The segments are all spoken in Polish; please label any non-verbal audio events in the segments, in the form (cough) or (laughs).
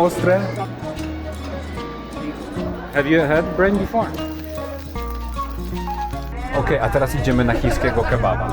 ostre. Have you had brain before? Okej, a teraz idziemy na chińskiego kebaba.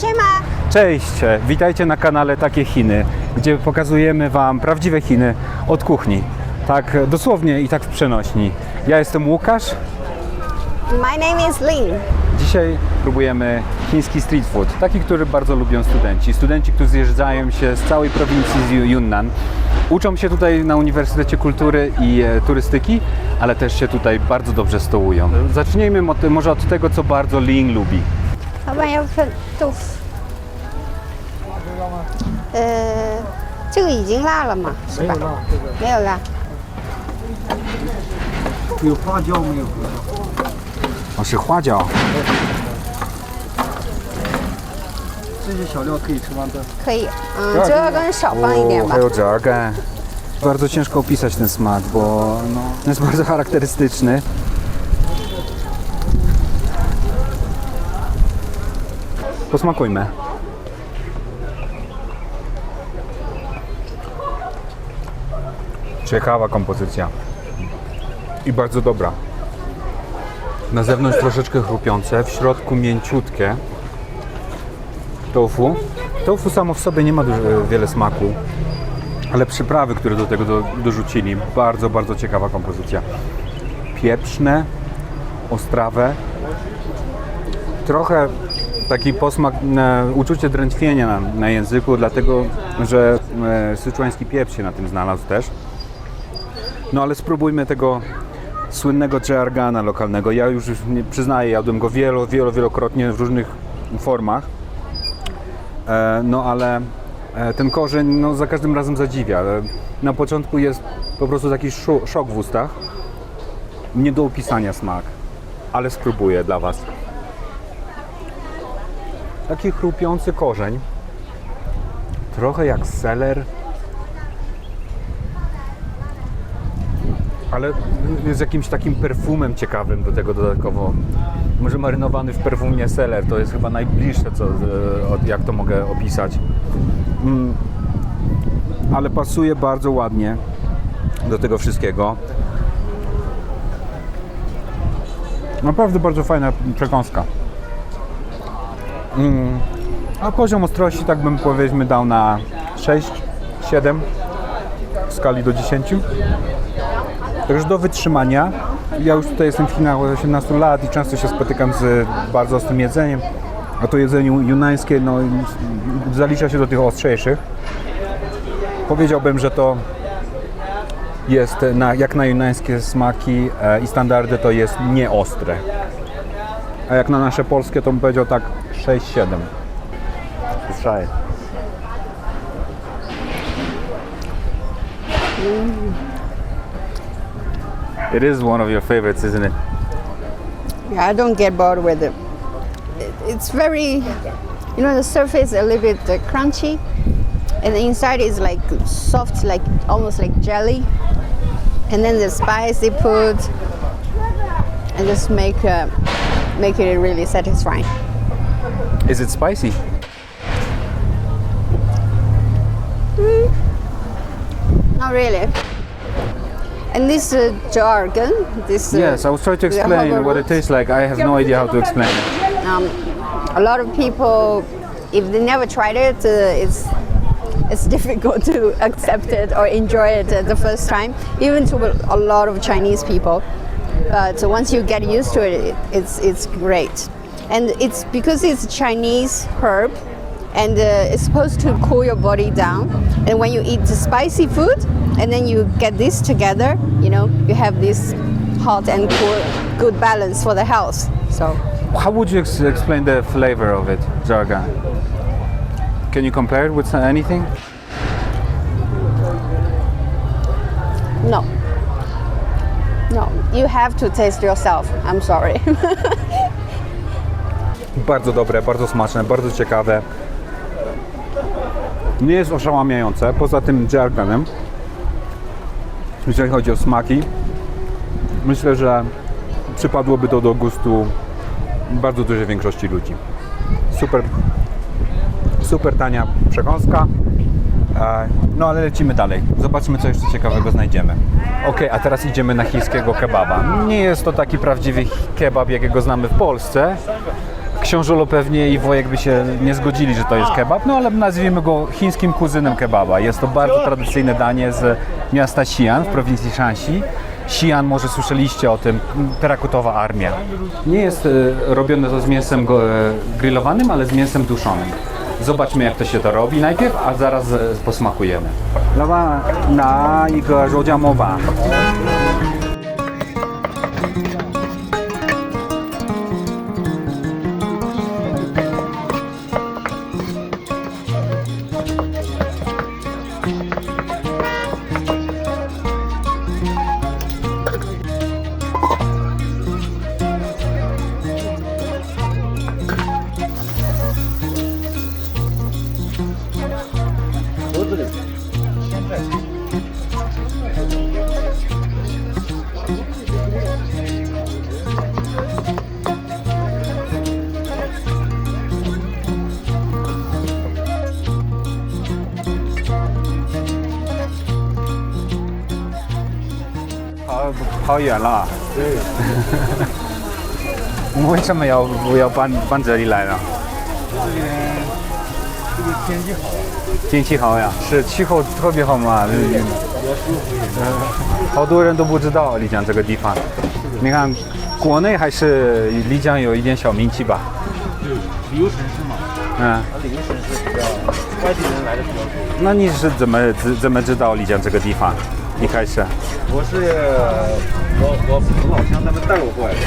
Siema! Cześć, witajcie na kanale Takie Chiny, gdzie pokazujemy Wam prawdziwe Chiny od kuchni. Tak dosłownie i tak w przenośni. Ja jestem Łukasz. My name is Lin. Dzisiaj próbujemy chiński street food, taki, który bardzo lubią studenci. Studenci, którzy zjeżdżają się z całej prowincji z Yunnan. Uczą się tutaj na Uniwersytecie Kultury i e, Turystyki, ale też się tutaj bardzo dobrze stołują. Zacznijmy mo- może od tego, co bardzo Lin lubi. 老板要分豆腐。呃，这个已经辣了嘛，是吧？没有辣。有花椒没有？ 哦，是花椒。这些小料可以吃吗？这可以，嗯，折耳根少放一点吧还。有折耳根。Bardzo ciężko opisać ten smak, bo no, (laughs) jest bardzo charakterystyczny. Posmakujmy. Ciekawa kompozycja. I bardzo dobra. Na zewnątrz troszeczkę chrupiące, w środku mięciutkie. Tofu. Tofu samo w sobie nie ma dużo, wiele smaku, ale przyprawy, które do tego do, dorzucili, bardzo, bardzo ciekawa kompozycja. Pieprzne, ostrawe, trochę taki posmak, e, uczucie drętwienia na, na języku, dlatego że e, syczuański pieprz się na tym znalazł też. No ale spróbujmy tego słynnego dżargana lokalnego. Ja już nie przyznaję, jadłem go wielo, wielo, wielokrotnie w różnych formach. E, No ale e, ten korzeń no, za każdym razem zadziwia. E, Na początku jest po prostu taki szok w ustach. Nie do opisania smak, ale spróbuję dla Was. Taki chrupiący korzeń. Trochę jak seler. Ale z jakimś takim perfumem ciekawym do tego dodatkowo. Może marynowany w perfumie seler, to jest chyba najbliższe, co, e, jak to mogę opisać. Mm. Ale pasuje bardzo ładnie do tego wszystkiego. Naprawdę bardzo fajna przekąska. Mm. A poziom ostrości tak bym powiedzmy dał na 6, 7 w skali do 10. Także do wytrzymania. Ja już tutaj jestem w Chinach od 18 lat i często się spotykam z bardzo ostrym jedzeniem. A to jedzenie junańskie no, zalicza się do tych ostrzejszych. Powiedziałbym, że to jest na, jak na junańskie smaki e, i standardy to jest nieostre. A jak na nasze polskie to bym powiedział tak 6-7. Słyszałem. It is one of your favorites, isn't it? Yeah, I don't get bored with it. It- It's very, you know, the surface a little bit uh, crunchy, and the inside is like soft, like almost like jelly. And then the spice they put, and just make uh, make it really satisfying. Is it spicy? Not really. This uh, jargon, this uh, Yes, I was trying to explain what it tastes like. I have no idea how to explain it. Um, a lot of people, if they never tried it, uh, it's it's (laughs) difficult to accept it or enjoy it uh, the first time, even to a lot of Chinese people. But once you get used to it, it it's it's great, and it's because it's a Chinese herb, and uh, it's supposed to cool your body down. And when you eat the spicy food, and then you get this together, you know, you have this hot and cool, good balance for the health. So. How would you ex- explain the flavor of it, jargon? Can you compare it with anything? No. No, you have to taste yourself. I'm sorry. (laughs) Bardzo dobre, bardzo smaczne, bardzo ciekawe. Nie jest oszałamiające, poza tym jargonem. Jeżeli chodzi o smaki, myślę, że przypadłoby to do gustu bardzo dużej większości ludzi. Super, super tania przekąska. E, No ale lecimy dalej. Zobaczmy, co jeszcze ciekawego znajdziemy. Ok, a teraz idziemy na chińskiego kebaba. Nie jest to taki prawdziwy kebab, jakiego znamy w Polsce. Książulo pewnie i Wojek by się nie zgodzili, że to jest kebab, no ale nazwijmy go chińskim kuzynem kebaba. Jest to bardzo tradycyjne danie z miasta Xi'an w prowincji Shanxi. Xi'an, może słyszeliście o tym, terakotowa armia. Nie jest e, robione to z mięsem e, grillowanym, ale z mięsem duszonym. Zobaczmy jak to się to robi najpierw, a zaraz e, posmakujemy. Lawa na 一个肉酱馍吧。跑跑远了。对。我们为什么要不要搬搬这里来呢？这个天气好，天气好呀，是气候特别好嘛。嗯好多人都不知道丽江这个地方。你看，国内还是丽江有一点小名气吧？旅游城市嘛，嗯，啊，旅游城市比较外地人来的比较多。那你是怎么知怎么知道丽江这个地方？一开始？我是我我我老乡他们带我过来的。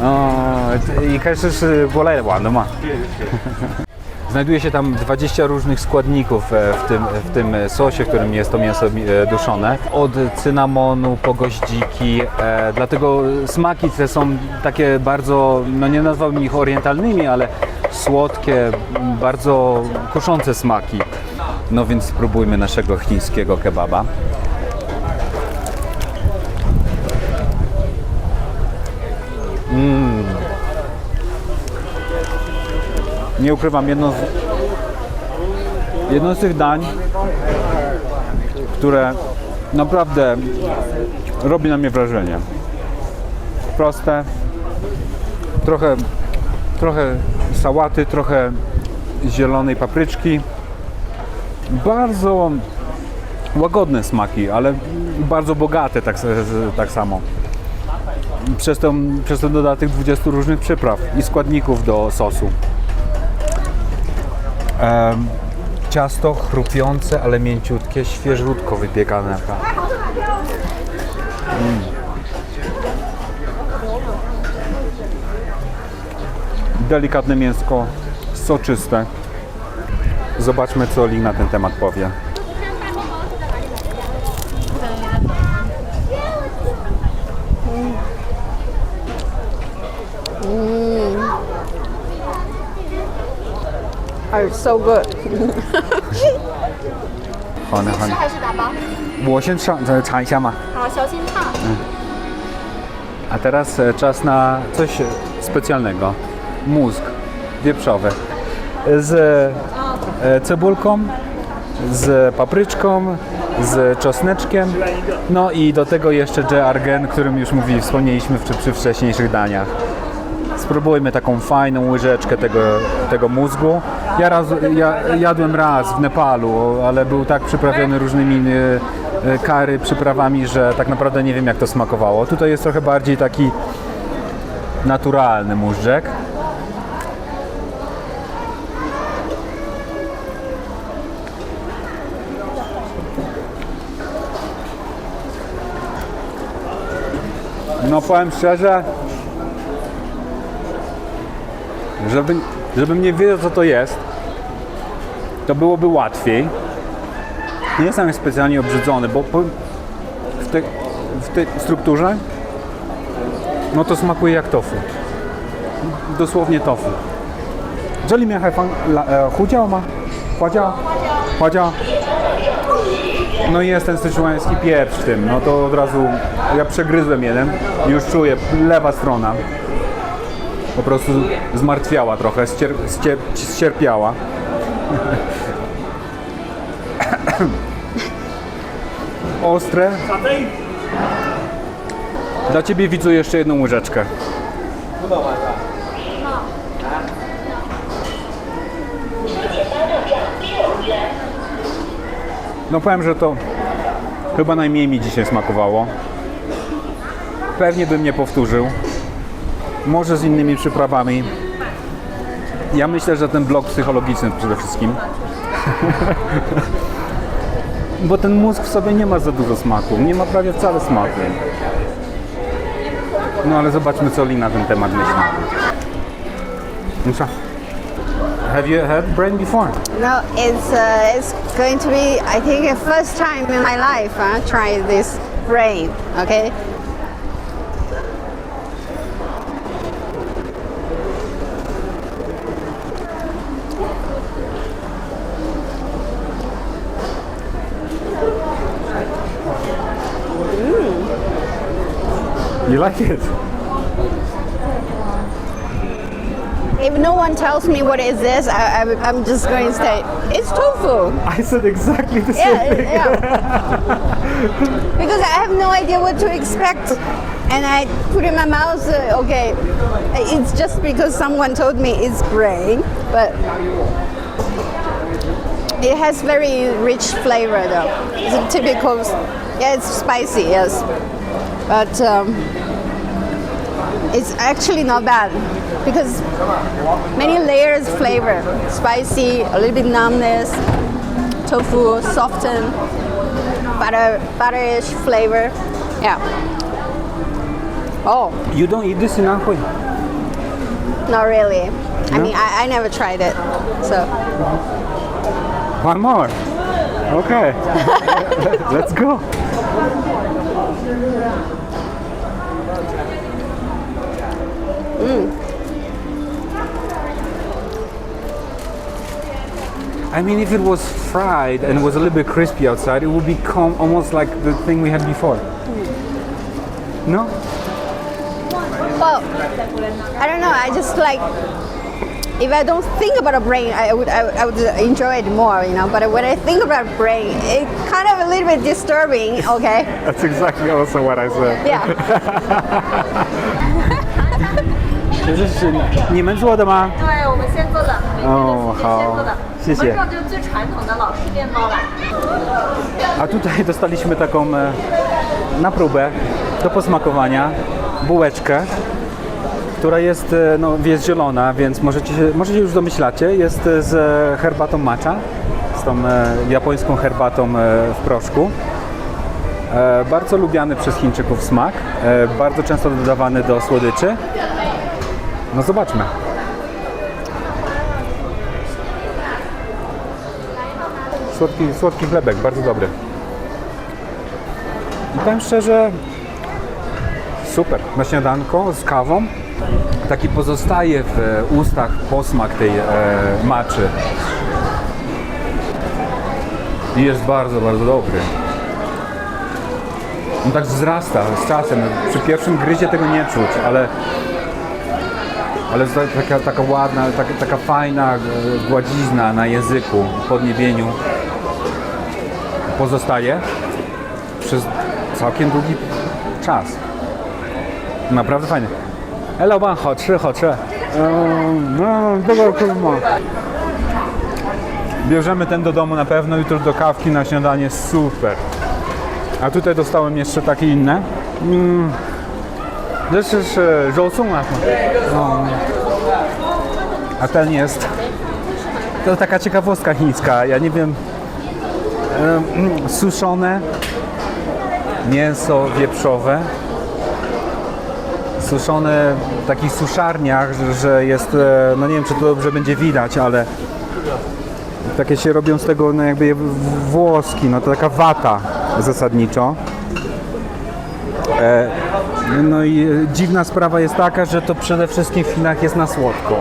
哦，这一开始是过来玩的嘛。对对。 Znajduje się (laughs) tam 20 różnych składników e, w tym, w tym sosie, w którym jest to mięso e, duszone. Od cynamonu po goździki, e, dlatego smaki te są takie bardzo, no nie nazwałbym ich orientalnymi, ale słodkie, m, bardzo kuszące smaki. No więc spróbujmy naszego chińskiego kebaba. Nie ukrywam, jedno z, jedno z tych dań, które naprawdę robi na mnie wrażenie. Proste, trochę, trochę sałaty, trochę zielonej papryczki. Bardzo łagodne smaki, ale bardzo bogate tak, tak samo. Przez ten, przez ten dodatek 20 różnych przypraw i składników do sosu. Ciasto chrupiące, ale mięciutkie, świeżutko wypiekane. Mm. Delikatne mięsko, soczyste. Zobaczmy, co Lee na ten temat powie. Are so good. (laughs) 好的，好的。还是打包？我先尝再尝一下嘛。好，小心烫。 A teraz e, czas na coś specjalnego. Mózg wieprzowy z e, cebulką, z papryczką, z czosneczkiem, no i do tego jeszcze J. Argen, którym już mówi, wspomnieliśmy przy, przy wcześniejszych daniach. Spróbujmy taką fajną łyżeczkę tego, tego mózgu. Ja, raz, ja jadłem raz w Nepalu, ale był tak przyprawiony różnymi e, e, kary, przyprawami, że tak naprawdę nie wiem jak to smakowało. Tutaj jest trochę bardziej taki naturalny móżdżek. No powiem szczerze, żeby, żebym nie wiedział co to jest, to byłoby łatwiej. Nie jestem jakoś specjalnie obrzydzony, bo po, w, tej, w tej strukturze no to smakuje jak tofu. Dosłownie tofu. 这里面还放辣呃胡椒吗？花椒？花椒？No i jest ten syczuański pieprz w tym, no to od razu ja przegryzłem jeden i już czuję lewa strona. po prostu zmartwiała trochę, ścier, ścier, ścierpiała. (coughs) Ostre. Dla Ciebie widzu jeszcze jedną łyżeczkę. No powiem, że to chyba najmniej mi dzisiaj smakowało. Pewnie bym nie powtórzył. Może z innymi przyprawami. Ja myślę, że ten blok psychologiczny przede wszystkim. (laughs) Bo ten mózg w sobie nie ma za dużo smaku. Nie ma prawie wcale smaku. No ale zobaczmy, co Li na ten temat myśli. Have you had brain before? No, it's uh, it's going to be I think the first time in my life uh, try this brain. Okay. You like it? If no one tells me what is this, I, I, I'm just going to say it's tofu. I said exactly the same Yeah, thing. yeah. (laughs) because I have no idea what to expect, and I put in my mouth. Uh, okay, it's just because someone told me it's brain, but it has very rich flavor though. It's a typical. Yeah, it's spicy. Yes, but. Um, it's actually not bad because many layers flavor spicy a little bit numbness tofu soften butter butterish flavor yeah oh You don't eat this in Anhui? not really i mean I, I never tried it so One more. Okay. (laughs) (laughs) Let's go. I mean, if it was fried and was a little bit crispy outside, it would become almost like the thing we had before. No? well i don't know i just like if i don't think about a brain i would i, would- I would enjoy it more you know but when i think about brain it kind of a little bit disturbing okay (laughs) That's exactly also what I said. yeah (laughs) 这(laughs) 是你们做的吗？对，我们先做的，每天 哦都是先做的。好谢谢我们这种就是最传统的老式面包了。 A tutaj dostaliśmy taką e, na próbę do posmakowania bułeczkę, która jest, e, no, jest zielona, więc możecie się, może się już domyślacie, jest e, z herbatą matcha, z tą e, japońską herbatą e, w proszku. E, bardzo lubiany przez Chińczyków smak, e, bardzo często dodawany do słodyczy. No zobaczmy. Słodki, słodki chlebek, bardzo dobry. I powiem szczerze, super. Na śniadanko z kawą. Taki pozostaje w e, ustach posmak tej e, maczy. I jest bardzo, bardzo dobry. On tak wzrasta z czasem. Przy pierwszym gryzie tego nie czuć, ale ale jest taka, taka ładna, taka, taka fajna e, gładzizna na języku, podniebieniu pozostaje przez całkiem długi czas. Naprawdę fajnie. Hello, ban, chodź, chodź. E, no, dobra. Bierzemy ten do domu na pewno, jutro do kawki na śniadanie, super. A tutaj dostałem jeszcze takie inne. Mm. This is uh, A ten jest. To taka ciekawostka chińska. Ja nie wiem, Suszone mięso wieprzowe. Suszone w takich suszarniach, że- jest, e, no nie wiem czy to dobrze będzie widać, ale takie się robią z tego no jakby włoski, no to taka wata zasadniczo. E, No i e, dziwna sprawa jest taka, że to przede wszystkim w Chinach jest na słodko.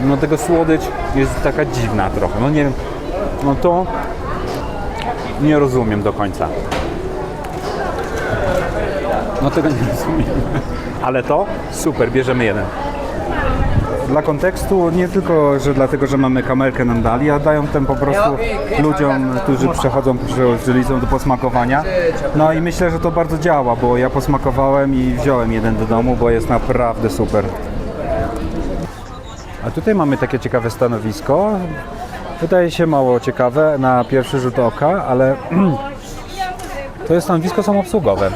No tego słodycz jest taka dziwna trochę, no nie wiem, no to nie rozumiem do końca. No tego nie (laughs) rozumiem. Ale to super, bierzemy jeden. Dla kontekstu, nie tylko, że dlatego, że mamy kamerkę nam dali, a dają ten po prostu ludziom, którzy przechodzą przez żelizą do posmakowania. No i myślę, że to bardzo działa, bo ja posmakowałem i wziąłem jeden do domu, bo jest naprawdę super. A tutaj mamy takie ciekawe stanowisko. Wydaje się mało ciekawe na pierwszy rzut oka, ale (clears throat) to jest stanowisko samoobsługowe.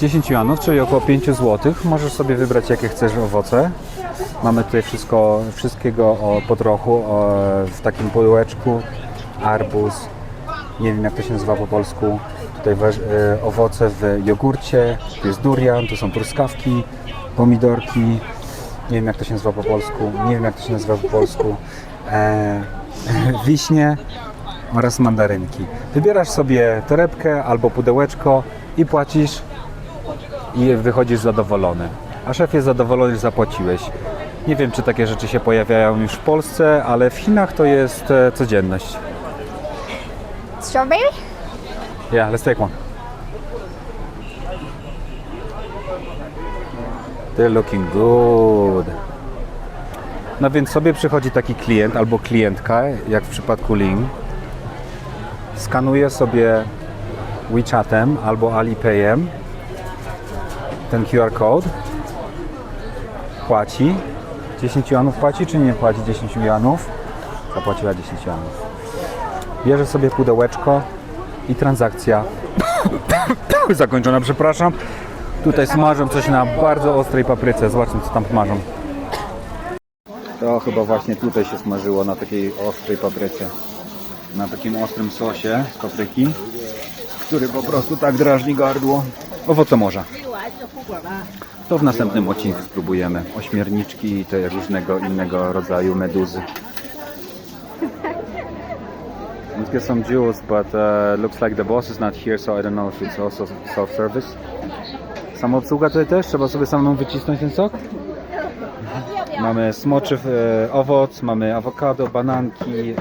10 juanów, czyli około 5 zł. Możesz sobie wybrać jakie chcesz owoce. Mamy tutaj wszystko, wszystkiego o, po trochu o, w takim pudełeczku. Arbuz, nie wiem jak to się nazywa po polsku. Tutaj e, owoce w jogurcie, tu jest durian, tu są truskawki, pomidorki. Nie wiem jak to się nazywa po polsku. Nie wiem jak to się nazywa po polsku. E, (laughs) wiśnie oraz mandarynki. Wybierasz sobie torebkę albo pudełeczko i płacisz i wychodzisz zadowolony. A szef jest zadowolony, że zapłaciłeś. Nie wiem, czy takie rzeczy się pojawiają już w Polsce, ale w Chinach to jest e, codzienność. Strawberry? Yeah, let's take one. They're looking good. No więc sobie przychodzi taki klient albo klientka, jak w przypadku Ling. Skanuje sobie WeChatem albo Alipayem ten QR code. Płaci. 10 juanów płaci, czy nie płaci 10 juanów? Zapłaciła 10 juanów. Bierze sobie pudełeczko i transakcja (coughs) zakończona, przepraszam. Tutaj smażą coś na bardzo ostrej papryce. Zobaczmy, co tam smażą. To chyba właśnie tutaj się smażyło na takiej ostrej papryce. Na takim ostrym sosie z papryki, który po prostu tak drażni gardło. Owoce morza. To w następnym odcinku spróbujemy. Ośmiorniczki i te różnego innego rodzaju meduzy. Let's get some juice, but uh, looks like the boss is not here, so I don't know if it's also self-service. Samoobsługa tutaj też? Trzeba sobie samą wycisnąć ten sok? Mamy smoczy e, owoc, mamy awokado, bananki,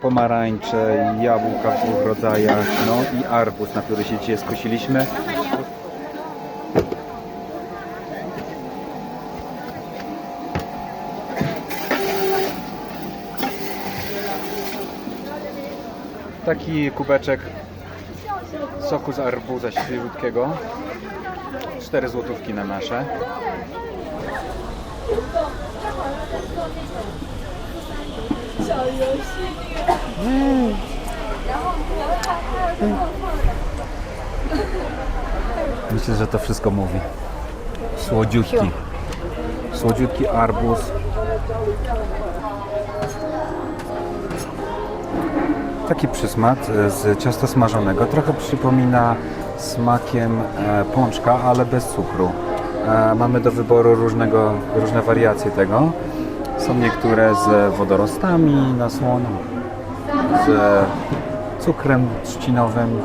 pomarańcze, jabłka w dwóch rodzajach, no i arbuz, na który się dzisiaj skusiliśmy. Taki kubeczek soku z arbuza świeżutkiego. 4 złotówki na nasze. Myślę, że to wszystko mówi. Słodziutki. Słodziutki arbuz. Taki przysmak e, z ciasta smażonego. Trochę przypomina smakiem e, pączka, ale bez cukru. E, Mamy do wyboru różnego, różne wariacje tego. Są niektóre z wodorostami na słono, z cukrem trzcinowym,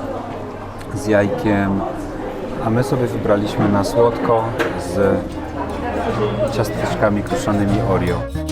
z jajkiem, a my sobie wybraliśmy na słodko z ciasteczkami kruszonymi Oreo.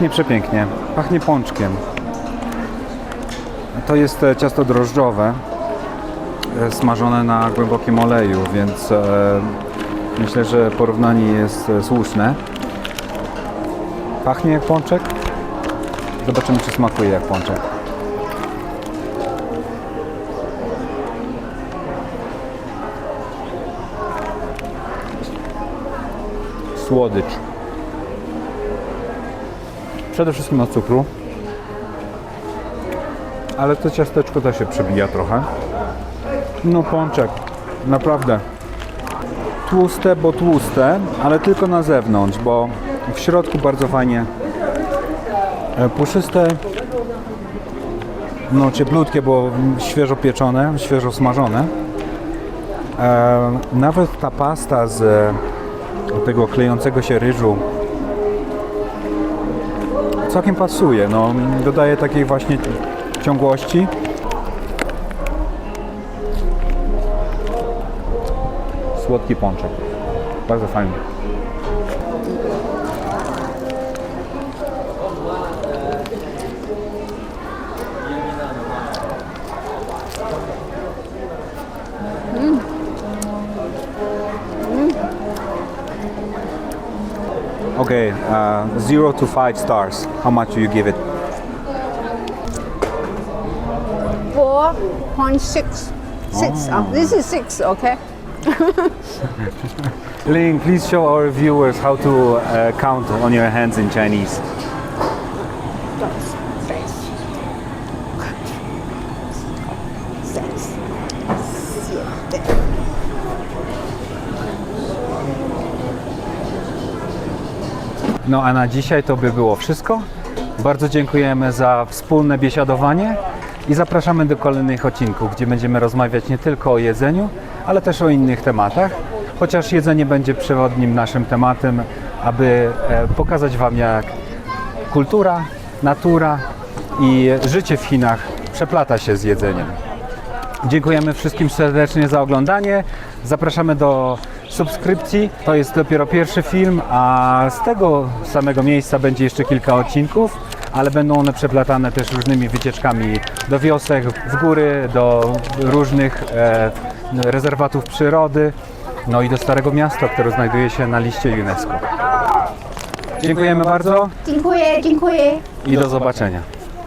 Pachnie przepięknie. Pachnie pączkiem. To jest e, ciasto drożdżowe, e, smażone na głębokim oleju, więc e, myślę, że porównanie jest słuszne. Pachnie jak pączek. Zobaczymy, czy smakuje jak pączek. Słodycz. Przede wszystkim od cukru. Ale to ciasteczko też się przebija trochę. No pączek. Naprawdę. tłuste, bo tłuste, ale tylko na zewnątrz, bo w środku bardzo fajnie e, puszyste, no cieplutkie, bo świeżo pieczone, świeżo smażone. E, nawet ta pasta z tego klejącego się ryżu całkiem pasuje, no dodaje takiej właśnie ciągłości. Słodki pączek. Bardzo fajny. Okay, uh, zero to five stars. How much do you give it? 4.6. Six. Oh, this is six, okay? (laughs) Ling, please show our viewers how to uh, count on your hands in Chinese. No a na dzisiaj to by było wszystko. Bardzo dziękujemy za wspólne biesiadowanie i zapraszamy do kolejnych odcinków, gdzie będziemy rozmawiać nie tylko o jedzeniu, ale też o innych tematach. Chociaż jedzenie będzie przewodnim naszym tematem, aby e, pokazać Wam, jak kultura, natura i życie w Chinach przeplata się z jedzeniem. Dziękujemy wszystkim serdecznie za oglądanie. Zapraszamy do subskrypcji. To jest dopiero pierwszy film, a z tego samego miejsca będzie jeszcze kilka odcinków, ale będą one przeplatane też różnymi wycieczkami do wiosek, w góry, do różnych e, rezerwatów przyrody, no i do Starego Miasta, które znajduje się na liście UNESCO. Dziękujemy bardzo Dziękuję, dziękuję. i do zobaczenia.